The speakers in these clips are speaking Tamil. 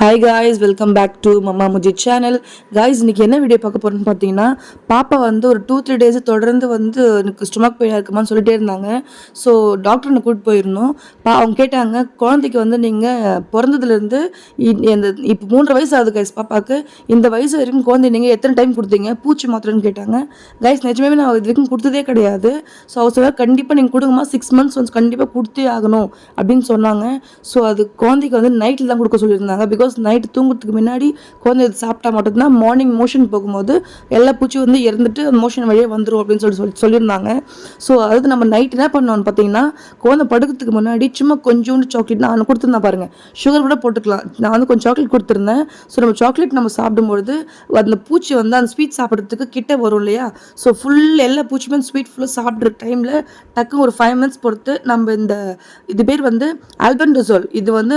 Hi guys welcome back to mamma முஜி சேனல் காய்ஸ் இன்னைக்கு என்ன வீடியோ பார்க்க போகிறேன்னு பார்த்தீங்கன்னா பாப்பா வந்து ஒரு டூ த்ரீ டேஸ் தொடர்ந்து வந்து எனக்கு ஸ்டொமக் பெயினாக இருக்குமான்னு சொல்லிட்டே இருந்தாங்க. ஸோ டாக்டர்னு கூப்பிட்டு போயிருந்தோம். பா அவங்க கேட்டாங்க குழந்தைக்கு வந்து நீங்கள் பிறந்ததுலேருந்து இந்த இப்போ மூன்றரை வயசு ஆகுது கைஸ் பாப்பாவுக்கு இந்த வயசு வரைக்கும் குழந்தை நீங்கள் எத்தனை டைம் கொடுத்தீங்க? பூச்சி மாத்திரன்னு கேட்டாங்க. கைஸ் நிஜமே நான் இது வரைக்கும் கொடுத்ததே கிடையாது. ஸோ அவர் சொல்ல கண்டிப்பாக நீங்கள் கொடுங்கம்மா. சிக்ஸ் மந்த்ஸ் வந்து கண்டிப்பாக கொடுத்தே ஆகணும். அப்படின்னு சொன்னாங்க. ஸோ அது குழந்தைக்கு வந்து நைட்டில் தான் கொடுக்க சொல்லியிருந்தாங்க. பிகாஸ் நைட்டு தூங்குறதுக்கு முன்னாடி குழந்தை இது சாப்பிட்டா மட்டும்தான் மார்னிங் மோஷன் போகும்போது எல்லா பூச்சி வந்து இறந்துட்டு மோஷன் வழியே வந்துடும் அப்படின்னு சொல்லி சொல்லி சொல்லியிருந்தாங்க. ஸோ அதாவது நம்ம நைட் என்ன பண்ணோம்னு பார்த்தீங்கன்னா குழந்தை படுக்கிறதுக்கு முன்னாடி சும்மா கொஞ்சோண்டு சாக்லேட் நான் கொடுத்துருந்தேன் பாருங்க. சுகர் கூட போட்டுக்கலாம். நான் வந்து கொஞ்சம் சாக்லேட் கொடுத்துருந்தேன். ஸோ நம்ம சாக்லேட் நம்ம சாப்பிடும்பொழுது அந்த பூச்சி வந்து அந்த ஸ்வீட் சாப்பிட்றதுக்கு கிட்ட வரும் இல்லையா? ஸோ ஃபுல் எல்லா பூச்சியுமே ஸ்வீட் ஃபுல்லாக சாப்பிட்ற டைமில் டக்கு ஒரு ஃபைவ் மினிட்ஸ் பொறுத்து நம்ம இந்த இது பேர் வந்து ஆல்பன்டசோல் இது வந்து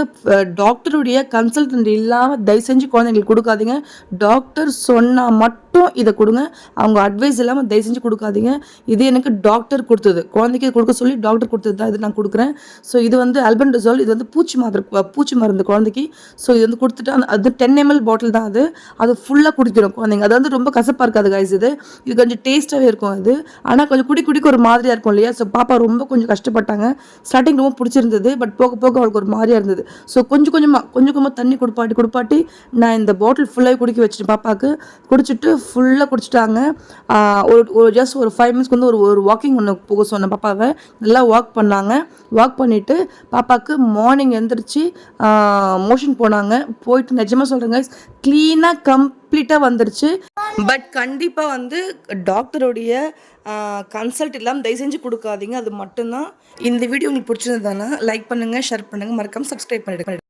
டாக்டருடைய கன்சல்டன் இல்லாமல் தயவு செஞ்சு குழந்தைங்களுக்கு கொடுக்காதீங்க. டாக்டர் சொன்னால் மட்டும் இதை கொடுங்க. அவங்க அட்வைஸ் இல்லாமல் தயவு செஞ்சு கொடுக்காதீங்க. இது எனக்கு டாக்டர் கொடுத்தது. குழந்தைக்கு கொடுக்க சொல்லி டாக்டர் கொடுத்தது தான் இது நான் கொடுக்குறேன். ஸோ இது வந்து அல்பன்டசோல் இது வந்து பூச்சி மாதிரி பூச்சி மருந்து குழந்தைக்கு. ஸோ இது வந்து கொடுத்துட்டு அந்த அது டென் எம்எல் பாட்டில் தான் அது. அது ஃபுல்லாக குடிக்கிறோம் குழந்தைங்க. அது வந்து ரொம்ப கசப்பாக இருக்காது கைஸ் இது. இது கொஞ்சம் டேஸ்ட்டாகவே இருக்கும் அது. ஆனால் கொஞ்சம் குடி குடிக்க ஒரு மாதிரியாக இருக்கும் இல்லையா? ஸோ பாப்பா ரொம்ப கொஞ்சம் கஷ்டப்பட்டாங்க. ஸ்டார்டிங் ரொம்ப பிடிச்சிருந்தது பட் போக போக அவளுக்கு ஒரு மாதிரியாக இருந்தது. ஸோ கொஞ்சம் கொஞ்சமாக கொஞ்சம் கொஞ்சமாக தண்ணி கொடுப்பாட்டி கொடுப்பாட்டி நான் இந்த பாட்டில் ஃபுல்லாகவே குடிக்க வச்சுட்டு பாப்பாவுக்கு. குடிச்சிட்டு ஃபுல்லாக குடிச்சிட்டாங்க. ஒரு ஒரு ஜஸ்ட் ஒரு ஃபைவ் மினிட்ஸ்க்கு வந்து ஒரு ஒரு வாக்கிங் ஒன்று போக சொன்னேன் பாப்பாவை. நல்லா வாக் பண்ணாங்க. வாக் பண்ணிவிட்டு பாப்பாவுக்கு மார்னிங் எழுந்திரிச்சு மோஷன் போனாங்க. போயிட்டு நிஜமாக சொல்கிறேங்க க்ளீனாக கம்ப்ளீட்டாக வந்துருச்சு. பட் கண்டிப்பாக வந்து டாக்டருடைய கன்சல்ட் இல்லாமல் தயவு செஞ்சு கொடுக்காதீங்க. அது மட்டும்தான். இந்த வீடியோ உங்களுக்கு பிடிச்சிருந்ததுன்னா லைக் பண்ணுங்கள் ஷேர் பண்ணுங்கள் மறக்காமல் சப்ஸ்கிரைப் பண்ணிடுங்க.